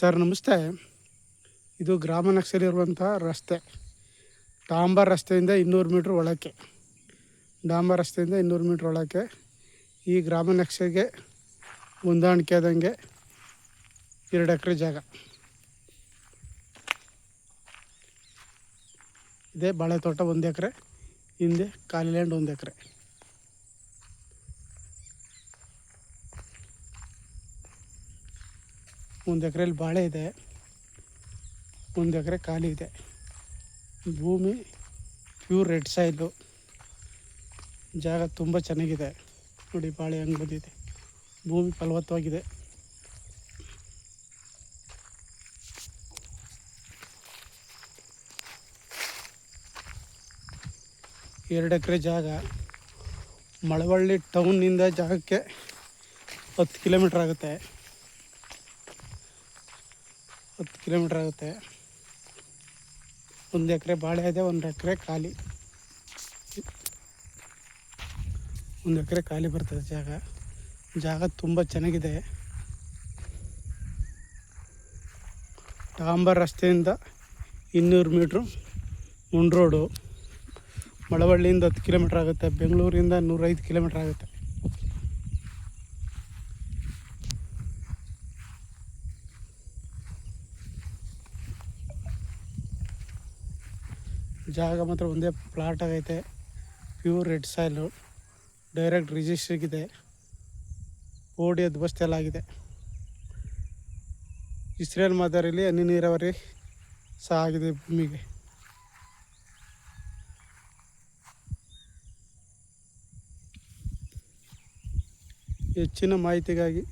Sir, ನಮಸ್ತೆ. ಇದು ಗ್ರಾಮ ನಕ್ಷಲಿರುವಂಥ ರಸ್ತೆ. ಡಾಂಬರ್ ರಸ್ತೆಯಿಂದ ಇನ್ನೂರು ಮೀಟ್ರ್ ಒಳಕ್ಕೆ. ಡಾಂಬರ್ ರಸ್ತೆಯಿಂದ ಇನ್ನೂರು ಮೀಟ್ರ್ ಒಳಕ್ಕೆ. ಈ ಗ್ರಾಮ ನಕ್ಷೆಗೆ ಹೊಂದಾಣಿಕೆ ಆದಂಗೆ ಎರಡು ಎಕರೆ ಜಾಗ. ಇದೇ ಬಾಳೆ ತೋಟ ಒಂದು ಎಕರೆ, ಹಿಂದೆ ಖಾಲಿ ಲ್ಯಾಂಡ್ ಒಂದು ಎಕರೆ. ಒಂದು ಎಕರೆಯಲ್ಲಿ ಬಾಳೆ ಇದೆ, ಒಂದು ಎಕರೆ ಖಾಲಿ ಇದೆ. ಭೂಮಿ ಪ್ಯೂರ್ ರೆಡ್ ಸೈಲು ಜಾಗ ತುಂಬ ಚೆನ್ನಾಗಿದೆ. ನೋಡಿ ಬಾಳೆ ಹೆಂಗೆ ಬಂದಿದೆ. ಭೂಮಿ ಫಲವತ್ತವಾಗಿದೆ. ಎರಡು ಎಕರೆ ಜಾಗ. ಮಳವಳ್ಳಿ ಟೌನ್ನಿಂದ ಜಾಗಕ್ಕೆ ಹತ್ತು ಕಿಲೋಮೀಟ್ರ್ ಆಗುತ್ತೆ. ಹತ್ತು ಕಿಲೋಮೀಟ್ರ್ ಆಗುತ್ತೆ. ಒಂದು ಎಕರೆ ಬಾಳೆ ಇದೆ, ಒಂದು ಎಕರೆ ಖಾಲಿ. ಒಂದು ಎಕರೆ ಖಾಲಿ ಬರ್ತದೆ ಜಾಗ. ಜಾಗ ತುಂಬ ಚೆನ್ನಾಗಿದೆ. ಡಾಂಬರ್ ರಸ್ತೆಯಿಂದ ಇನ್ನೂರು ಮೀಟ್ರು ಮುಂಡ್ ರೋಡು. ಮಳವಳ್ಳಿಯಿಂದ ಹತ್ತು ಕಿಲೋಮೀಟ್ರ್ ಆಗುತ್ತೆ, ಬೆಂಗಳೂರಿಂದ ನೂರೈದು ಕಿಲೋಮೀಟ್ರ್ ಆಗುತ್ತೆ. ಜಾಗ ಮಾತ್ರ ಒಂದೇ ಪ್ಲಾಟ್ ಆಗೈತೆ. ಪ್ಯೂರ್ ರೆಡ್ ಸಾಯಿಲು ಡೈರೆಕ್ಟ್ ರಿಜಿಸ್ಟ್ರಿಗಿದೆ ಓಡಿ ಅದು ಬಸ್ ಎಲ್ಲ ಆಗಿದೆ. ಇಸ್ರೇಲ್ ಮಾದರಿಯಲ್ಲಿ ಹನಿ ನೀರಾವರಿ ಸಹ ಆಗಿದೆ ಭೂಮಿಗೆ. ಹೆಚ್ಚಿನ ಮಾಹಿತಿಗಾಗಿ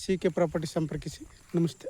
ಸಿ ಕೆ ಪ್ರಾಪರ್ಟಿ ಸಂಪರ್ಕಿಸಿ. ನಮಸ್ತೆ.